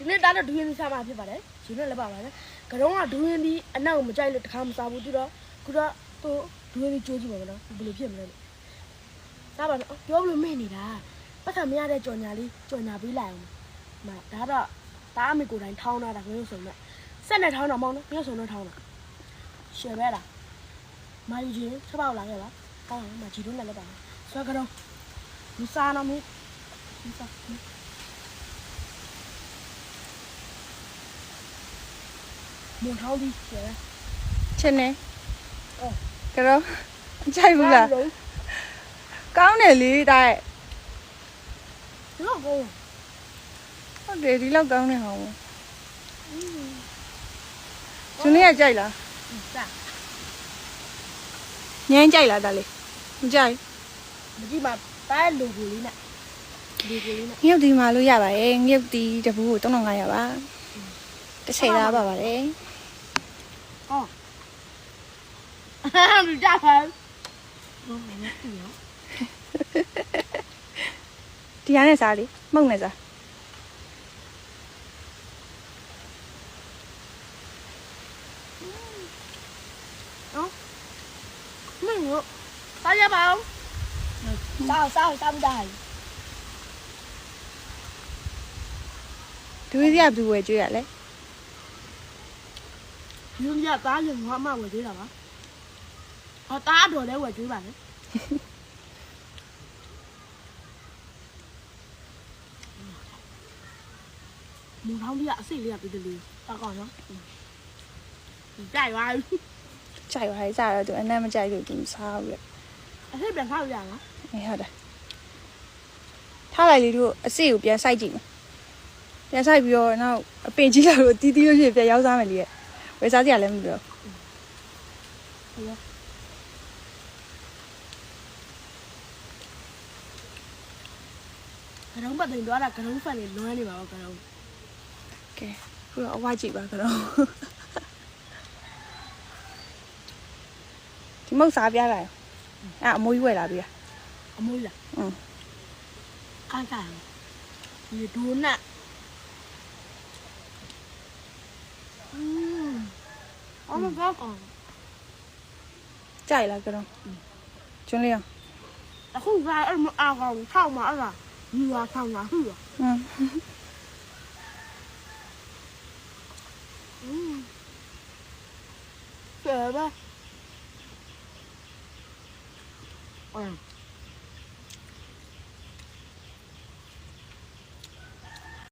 ဒီနေ့တားတော့ဒူးရင်သီးစားမှာဖြစ်ပါတယ်ရှင်နဲ့လည်းပါပါတယ်ကတော့ကဒူးရင်သီးအနောက်ကိုမကြိုက်လို့တခါမစားဘူးသူတော့ခုတော့သူဒူးရင်သီးကြိုးကြည့်ပါမနော်ဘယ်လိုဖြစ်မလဲလို့စားပါတော့ပြောလို့မေ့နေတာပတ်ခါမရတဲ့ကြော်ညာလေးကြော်ညာပေးလိုက်အောင်မဒါတော့တားအမေကိုယ်တိုင်ထောင်းတာဒါကိုရုပ်စုံနဲ့ဆက်နဲ့ထောင်းတာမဟုတ်နော်ရုပ်စုံနဲ့ထောင်းတာရှယ်ပဲလားမာယူချင်းချက်ပေါက်လာခဲ့ပါကောင်းတယ်မဂျီတို့နဲ့လည်းပါဆွဲကတော့မစားတော့မင်းမစား မွန်ထောင်းပြီးရှယ်ပဲ ချင်းနေ အော် ကတော့မကြိုက်ဘူးလားကောင်းတယ်လေတာရဲ့ ဒီတော့ကောင်း ဟု တ်တယ်ဒီလောက်ကောင်းနေဟောင်းဇူနေကကြိုက်လားစာညမ်းကြိုက်လားတာလေမကြိုက်မကြည့်ပါပါလူကိုလေးနဲ့လူကိုလေးနဲ့ငရုတ်ဒီမှာလို့ရပါတယ်ငရုတ်ဒီတပူးကို3500ပါတစ်ချိန်သားပါပါတယ် ဟောလူကြပါဘာမှမသိရဒီဟာနဲ့စားလေမှုန့်နဲ့စားမင်းတို့စားရပါဦးစားစားစားမได้ဒူးစီကဘယ်သူဝယ်ကြွေးရလဲ ညညသားရင်ငါမှဝယ်သေးတာပါဟောသားတော်လည်းဝယ်ကျွေးပါလေမူထောင်းကြီးကအစိတ်လေးကပြီးတယ်လေတောက်ကောင်းနော်ကြိုက်ပါဘူးကြိုက်ပါလေစားတော့သူအနမ်းမကြိုက်လို့သူမစားဘူးလေအစိတ်ပြန်ဖောက်ရလားအေးဟုတ်တယ်ထားလိုက်လေတို့အစ်စ်ကိုပြန်စိုက်ကြည့်မယ်ပြန်စိုက်ပြီးတော့နောက်အပင်ကြီးလာလို့တီးတီးလို့ရှိရင်ပြန်ရောက်စားမယ်လေရဲ့ ဝယ်စားကြရလည်းမပြောကရုံးပတ်တင်သွားတာကရုံးဖက်နေလွမ်းနေပါတော့ကရုံးကဲခုတော့အဝကြည့်ပါကတော့ဒီမုတ်စားပြလိုက်အဲ့အမိုးကြီးဝယ်လာပြီလားအမွေးလားอืมခန်းစားဒီဒိုနတ် အမကောကောကြိုက်လားကတော့ကျွန်းလေးအောင်အခုကအဲ့မအားကောင်းထောက်မှာအဲ့ဒါညီ